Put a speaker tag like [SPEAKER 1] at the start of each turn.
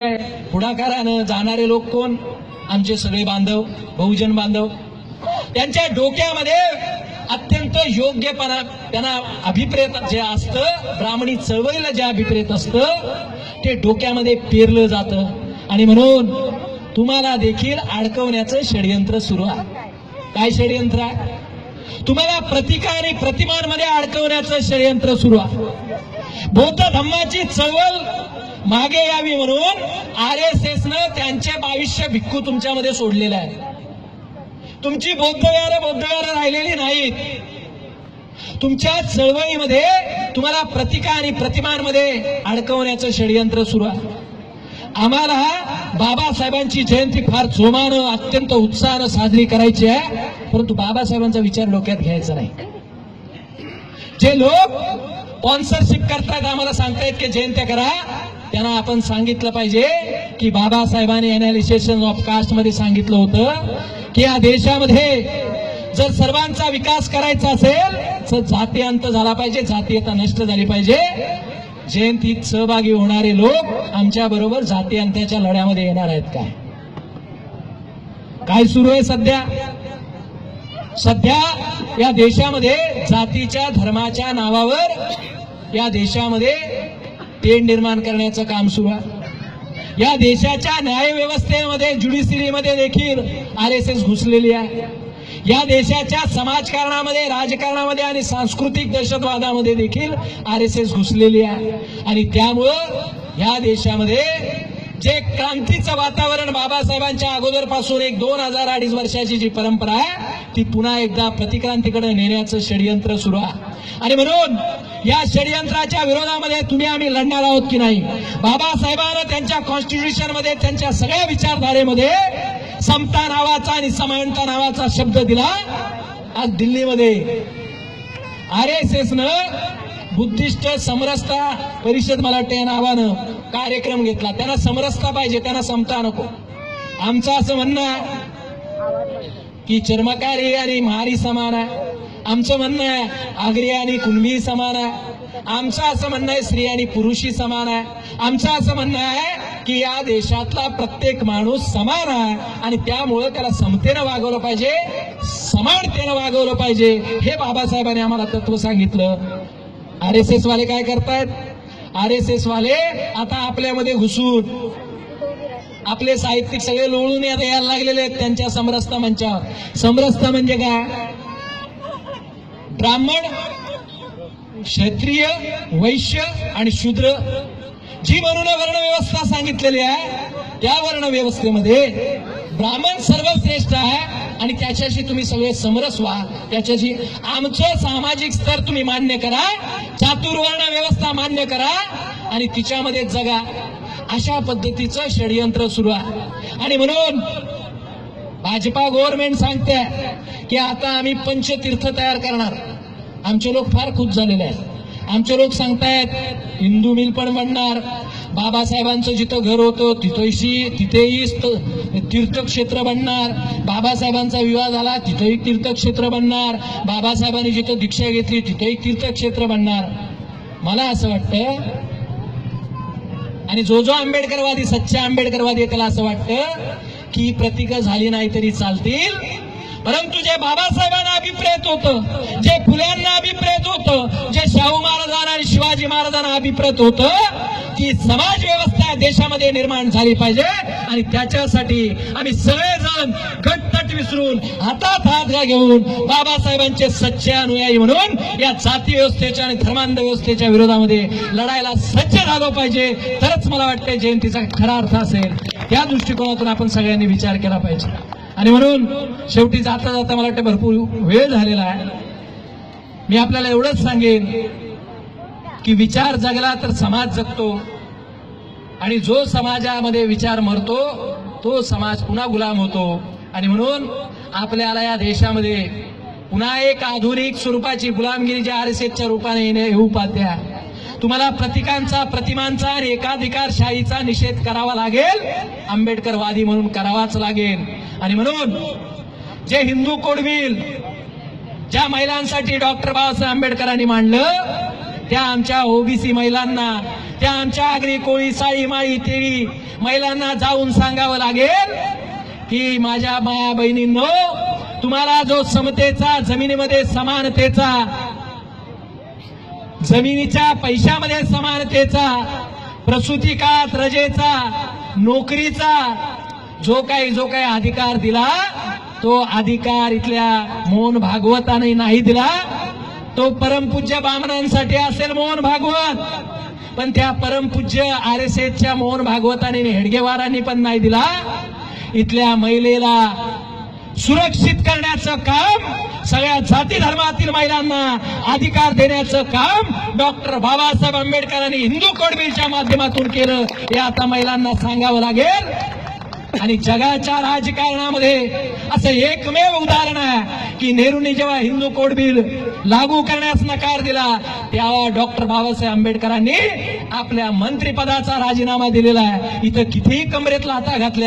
[SPEAKER 1] पुढाकारानं जाणारे लोक कोण? आमचे सगळे बांधव बहुजन बांधव. त्यांच्या डोक्यामध्ये अत्यंत योग्यपणा त्यांना अभिप्रेत जे असतं ब्राह्मणी चळवळीला जे अभिप्रेत असतं ते डोक्यामध्ये पेरलं जातं. आणि म्हणून तुम्हाला देखील अडकवण्याचं षडयंत्र सुरू आहे. काय षडयंत्र आहे? तुम्हाला प्रतिका आणि प्रतिमानमध्ये अडकवण्याचं षडयंत्र सुरू आहे. बौद्ध धम्माची चळवळ मागे यावी म्हणून आर एस एस न त्यांचे बावीसशे भिक्खू तुमच्यामध्ये सोडलेले आहे तुमची बौद्धविहार बौद्धविहार राहिलेली नाहीत. तुमच्या चळवळीमध्ये तुम्हाला प्रतिका आणि प्रतिमांमध्ये अडकवण्याचं षडयंत्र सुरू आहे. आम्हाला बाबासाहेबांची जयंती फार जोमानं अत्यंत उत्साहानं साजरी करायची आहे. परंतु बाबासाहेबांचा विचार डोक्यात घ्यायचा नाही. जे लोक स्पॉन्सरशिप करतात आम्हाला सांगतायत की जयंत्या करा. त्यांना आपण सांगितलं पाहिजे की बाबासाहेबांनी अनालिसेशन ऑफ कास्टमध्ये सांगितलं होतं की या देशामध्ये जर सर्वांचा विकास करायचा असेल तर जाती अंत झाला पाहिजे जातीयता नष्ट झाली पाहिजे. जयंतीत सहभागी होणारे लोक आमच्या बरोबर जाती अंत्याच्या लढ्यामध्ये येणार आहेत काय काय सुरू आहे सध्या? सध्या या देशामध्ये जातीच्या धर्माच्या नावावर या देशामध्ये तेढ निर्माण करण्याचं काम सुरू आहे. या देशाच्या न्यायव्यवस्थेमध्ये ज्युडिशरीमध्ये देखील आर एस एस घुसलेली आहे. या देशाच्या समाजकारणामध्ये राजकारणामध्ये आणि सांस्कृतिक दहशतवादामध्ये देखील आर एस एस घुसलेली आहे. आणि त्यामुळं या देशामध्ये जे क्रांतीचं वातावरण बाबासाहेबांच्या अगोदरपासून एक दोन हजार अडीच वर्षाची जी परंपरा आहे ती पुन्हा एकदा प्रतिक्रांतीकडे नेण्याचं षडयंत्र सुरू आहे. आणि म्हणून या षडयंत्राच्या विरोधामध्ये तुम्ही आम्ही लढणार आहोत की नाही? बाबासाहेबांना त्यांच्या कॉन्स्टिट्युशनमध्ये त्यांच्या सगळ्या विचारधारेमध्ये समता नावाचा आणि समानता नावाचा शब्द दिला. आज दिल्लीमध्ये आर एस एस न बुद्धिस्ट समरसता परिषद मला वाटतं या नावानं कार्यक्रम घेतला. त्यांना समरसता पाहिजे त्यांना समता नको. आमचं असं म्हणणं आहे की चर्मकारी आणि महारी समान आहे. आमचं म्हणणं आहे आगरी आणि कुणबी समान आहे. आमचं असं म्हणणं आहे स्त्री आणि पुरुषी समान आहे. आमचं असं म्हणणं आहे की या देशातला प्रत्येक माणूस समान आहे आणि त्यामुळं त्याला समतेनं वागवलं पाहिजे समानतेनं वागवलं पाहिजे. हे बाबासाहेबांनी आम्हाला तत्व सांगितलं. आर एस एस वाले काय करतायत? आर एस एस वाले आता आपल्यामध्ये घुसून आपले साहित्यिक सगळे लोळून यात यायला लागलेले आहेत त्यांच्या समरसता मंचावर समरसता म्हणजे काय? ब्राह्मण क्षत्रिय वैश्य आणि शूद्र. जी म्हणून वर्णव्यवस्था सांगितलेली आहे त्या वर्णव्यवस्थेमध्ये ब्राह्मण सर्वश्रेष्ठ आहे आणि त्याच्याशी तुम्ही सगळे समरस व्हा. त्याच्याशी आमचं सामाजिक स्तर तुम्ही मान्य करा चातुर्वर्ण व्यवस्था मान्य करा आणि तिच्यामध्ये जगा. अशा पद्धतीचं षडयंत्र सुरू आहे. आणि म्हणून भाजपा गव्हर्नमेंट सांगते की आता आम्ही पंचतीर्थ तयार करणार. आमचे लोक फार खुश झालेले आहेत. आमचे लोक सांगतायत हिंदू मिल पण बनणार बाबासाहेबांचं जिथं घर होतं तिथंशी तिथेही तीर्थक्षेत्र बनणार. बाबासाहेबांचा विवाह झाला तिथंही तीर्थक्षेत्र बनणार. बाबासाहेबांनी जिथं दीक्षा घेतली तिथंही तीर्थक्षेत्र बनणार. मला असं वाटतं आणि जो जो आंबेडकरवादी सच्चा आंबेडकरवादी आहे त्याला असं वाटतं की प्रतीक झाली नाही तरी चालतील. परंतु जे बाबासाहेबांना अभिप्रेत होतं जे फुल्यांना अभिप्रेत होतं जे शाहू महाराजांना आणि शिवाजी महाराजांना अभिप्रेत होतं की समाज व्यवस्था देशामध्ये निर्माण झाली पाहिजे आणि त्याच्यासाठी आम्ही सगळेजण घट्ट विसरून हातात हात घा घेऊन बाबासाहेबांचे सच्चे अनुयायी म्हणून या जाती व्यवस्थेच्या आणि धर्मांध व्यवस्थेच्या विरोधामध्ये लढायला सज्ज झालो पाहिजे. तरच मला वाटतंय जयंतीचा खरा अर्थ असेल. त्या दृष्टिकोनातून आपण सगळ्यांनी विचार केला पाहिजे. आणि म्हणून शेवटी जाता जाता मला वाटतं भरपूर वेळ झालेला आहे. मी आपल्याला एवढंच सांगेन की विचार जगला तर समाज जगतो. आणि जो समाजामध्ये विचार मरतो तो समाज पुन्हा गुलाम होतो. आणि म्हणून आपल्याला या देशामध्ये पुन्हा एक आधुनिक स्वरूपाची गुलामगिरी ज्या आर एस एसच्या रूपाने येणे येऊ पाहत्या तुम्हाला प्रतिकांचा प्रतिमांचा आणि एकाधिकारशाहीचा निषेध करावा लागेल. आंबेडकरवादी म्हणून करावाच लागेल. आणि म्हणून जे हिंदू कोडविल ज्या महिलांसाठी डॉक्टर बाबासाहेब आंबेडकरांनी मांडलं त्या आमच्या ओबीसी महिलांना त्या आमच्या आगरी कोळी साळी माळी तेवी महिलांना जाऊन सांगावं लागेल. की माझ्या माया बहिणींनो तुम्हाला जो समतेचा जमिनीमध्ये समानतेचा जमिनीच्या पैशामध्ये समानतेचा प्रसूती काळात रजेचा नोकरीचा जो काही जो काही अधिकार दिला तो अधिकार इथल्या मोहन भागवताने नाही दिला. तो परमपूज्य बामणांसाठी असेल मोहन भागवत पण त्या परमपूज्य आर एस एसच्या मोहन भागवताने हेडगेवारांनी पण नाही दिला. इथल्या महिलेला सुरक्षित करण्याचं काम सगळ्या जाती धर्मातील महिलांना अधिकार देण्याचं काम डॉक्टर बाबासाहेब आंबेडकरांनी हिंदू कोड बिलच्या माध्यमातून केलं. हे आता महिलांना सांगावं लागेल. आणि जगाच्या राजकारणामध्ये असं एकमेव उदाहरण आहे की नेहरूंनी जेव्हा हिंदू कोड बिल लागू करण्यास नकार दिला तेव्हा डॉक्टर बाबासाहेब आंबेडकरांनी आपल्या मंत्रिपदाचा राजीनामा दिलेला आहे. इथं कितीही कमरेतला हाता घातल्या